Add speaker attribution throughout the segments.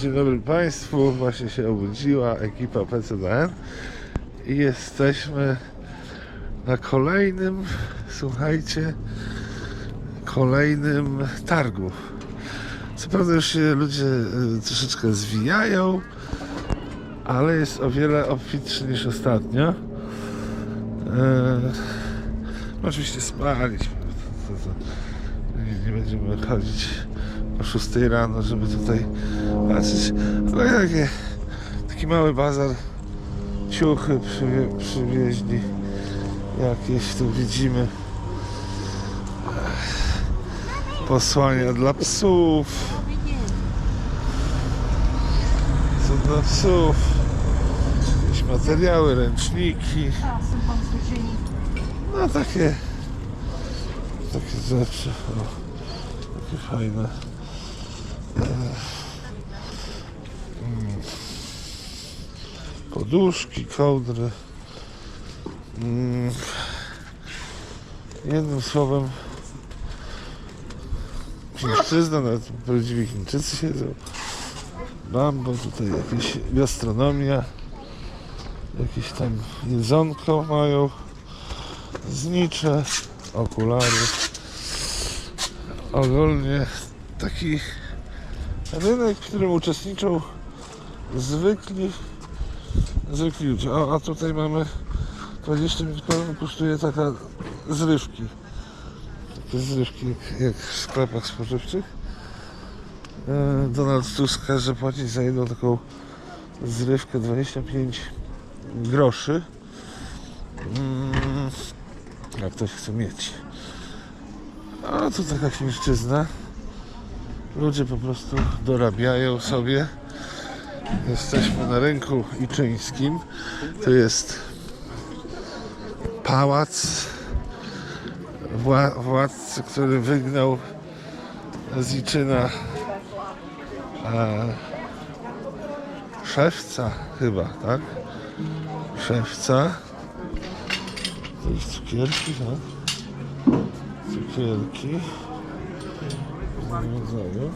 Speaker 1: Dzień dobry Państwu, właśnie się obudziła ekipa PCDN i jesteśmy na kolejnym, słuchajcie, kolejnym targu. Co prawda już się ludzie y, troszeczkę zwijają, ale jest o wiele obfitszy niż ostatnio. E, no oczywiście nie, nie będziemy chodzić o 6 rano, żeby tutaj patrzeć. Ale takie, taki mały bazar. Ciuchy przywie, przywieźli. Jakieś tu widzimy. Posłania dla psów. Co dla psów. Jakieś materiały, ręczniki. No takie takie rzeczy. O, takie fajne. E, mm. Poduszki, kołdry. Mm. Jednym słowem Chińszczyzna, nawet prawdziwi Chińczycy siedzą. Bambo, tutaj jakieś gastronomia. Jakieś tam jedzonko mają. Znicze, okulary. Ogólnie taki rynek, w którym uczestniczą zwykli ludzie. O, a tutaj mamy 20 minut kosztuje taka zrywki. Takie zrywki jak, w sklepach spożywczych. E, Donald Tusk każe płacić za jedną taką zrywkę 25 groszy. Mm, jak ktoś chce mieć. A tu taka chińszczyzna. Ludzie po prostu dorabiają sobie. Jesteśmy na rynku iczyńskim. To jest pałac wła- władcy, który wygnał z Iczyna e, szewca chyba, tak? Szewca. To jest cukierki, tak? Cukierki. Różnego rodzaju.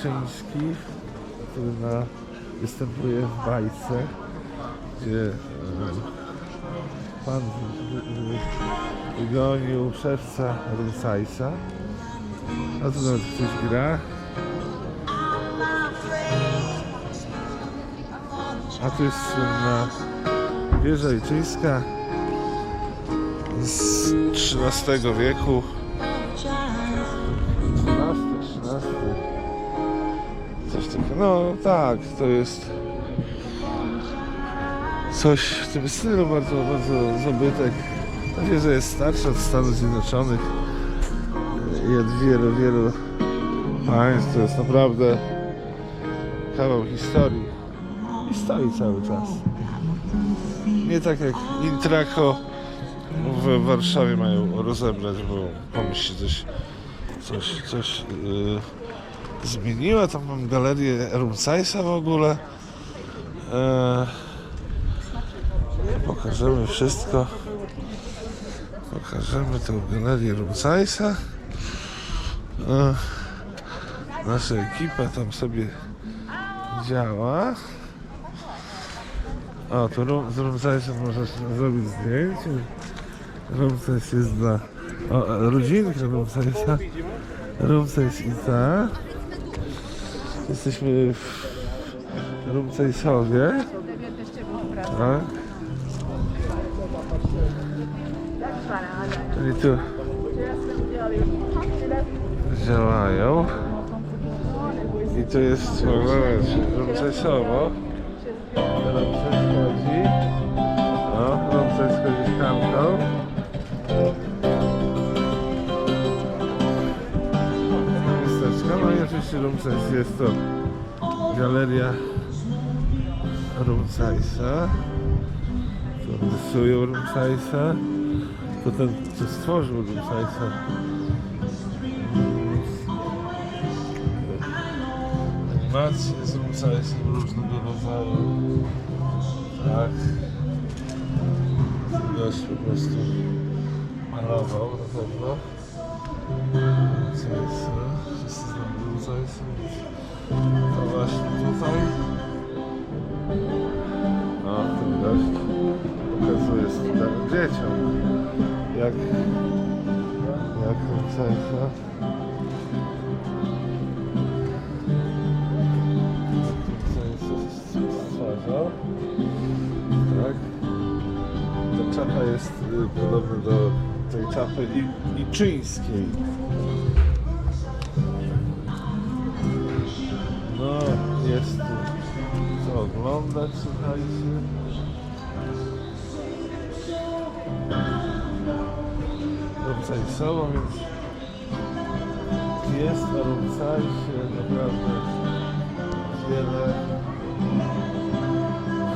Speaker 1: Iczyński, który na, występuje w bajce, gdzie e, pan wy- wy- wygonił szewca Rumsajsa. A tu nawet ktoś gra. A tu jest słynna wieża iczyńska z XIII wieku. No tak, to jest coś w tym stylu bardzo, bardzo zabytek. Ta wieża jest starsza od Stanów Zjednoczonych i od wielu, wielu państw. To jest naprawdę kawał historii. I stoi cały czas. Nie tak jak Intraco w Warszawie mają rozebrać, bo pomyślcie coś, coś, coś yy, zmieniła. Tam mam galerię Rumcajsa w ogóle. Eee, pokażemy wszystko. Pokażemy tą galerię Rumcajsa. Eee, nasza ekipa tam sobie działa. O, tu rum, z Rumcajsem można zrobić zdjęcie. Rumcajs jest dla o, e, rodzinka Rumcajsa. Rumcajs i ta. Jesteśmy w Rumcajsowie. Tak. Czyli tu działają. I tu jest moment Rumcajsowo. Rumcajs chodzi. O, Rumcajs chodzi z kamką. I oczywiście Rumcajs jest to galeria Rumcajsa. Tu rysują Rumcajsa. To ten, co stworzył Rumcajsa. Animacje z Rumcajsem różnego rodzaju. Tak. Gość po prostu malował na pewno. Co jest? Tutaj są. To właśnie tutaj. O, ten gość pokazuje studentem dzieciom. Jak... Jak jest stwarzał. Tak. Ta czapa jest y, podobna do tej czapy i, iczyńskiej. No, oglądać, słuchajcie. Rumcaj sobą, więc jest na Rumcajsie naprawdę wiele,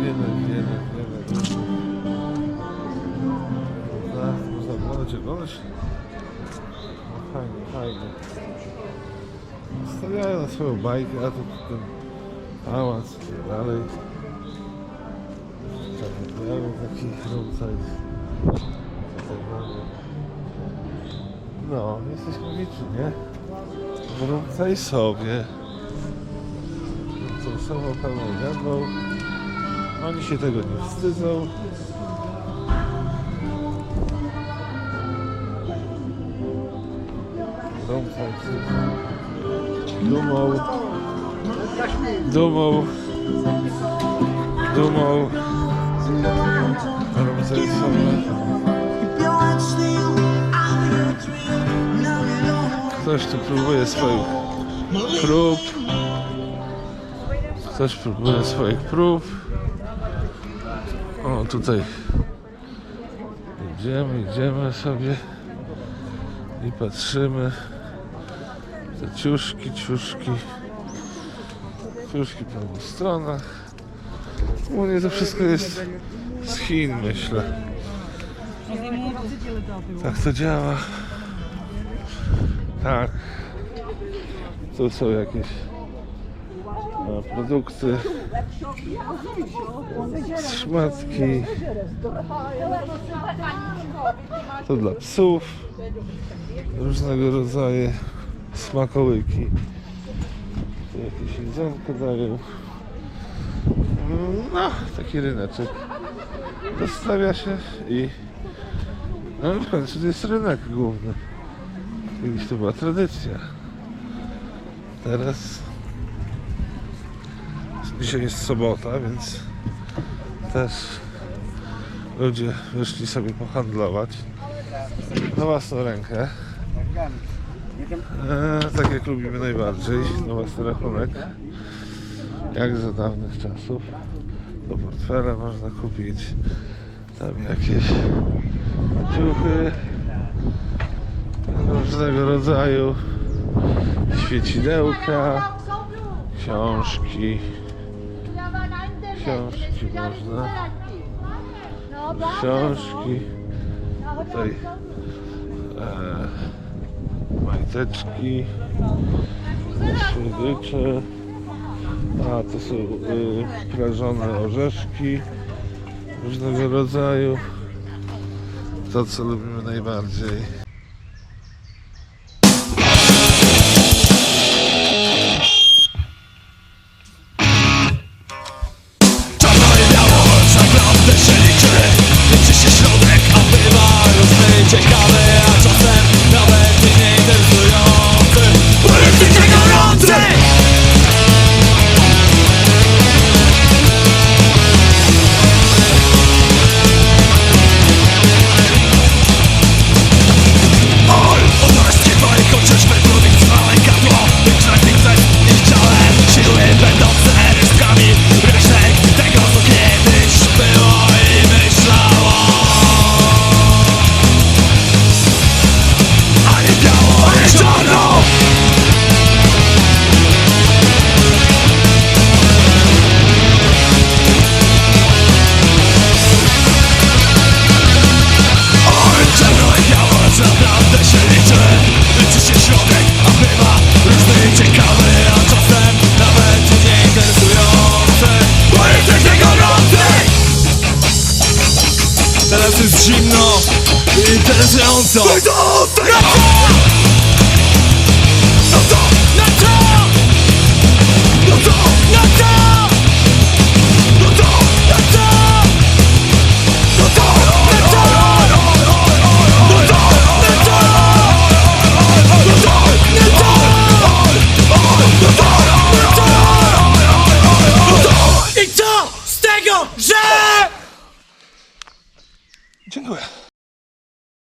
Speaker 1: wiele, wiele, wiele Prawda? Można oglądać, oglądać. No fajnie, fajnie. Stawiają na swoją bajkę, a tu ten pałac i tak dalej. Pojawił taki rumcaj. No, jesteś komiczny, nie? Wracaj sobie. Wracaj sobie pełną gębą. Oni się tego nie wstydzą. Wracaj Dumą. Dumą. Dumą. Ktoś tu próbuje swoich prób. Ktoś próbuje swoich prób. O, tutaj idziemy, idziemy sobie i patrzymy. Te ciuszki, ciuszki. Ciuszki po obu stronach. Głównie to wszystko jest z Chin, myślę. Tak to działa. Tak. Tu są jakieś e, produkty, szmatki. To dla psów. Różnego rodzaju smakołyki. Tu jakieś jedzonko dają. No, taki ryneczek. Dostawia się i... No w końcu to jest rynek główny. Kiedyś to była tradycja. Teraz dzisiaj jest sobota, więc też ludzie wyszli sobie pohandlować na własną rękę. E, tak jak lubimy najbardziej, na własny rachunek. Jak za dawnych czasów. Do portfela można kupić tam jakieś ciuchy różnego rodzaju świecidełka, książki. Książki można. Książki. Tutaj e, majteczki, słodycze. A to są y, prażone orzeszki różnego rodzaju. To co lubimy najbardziej.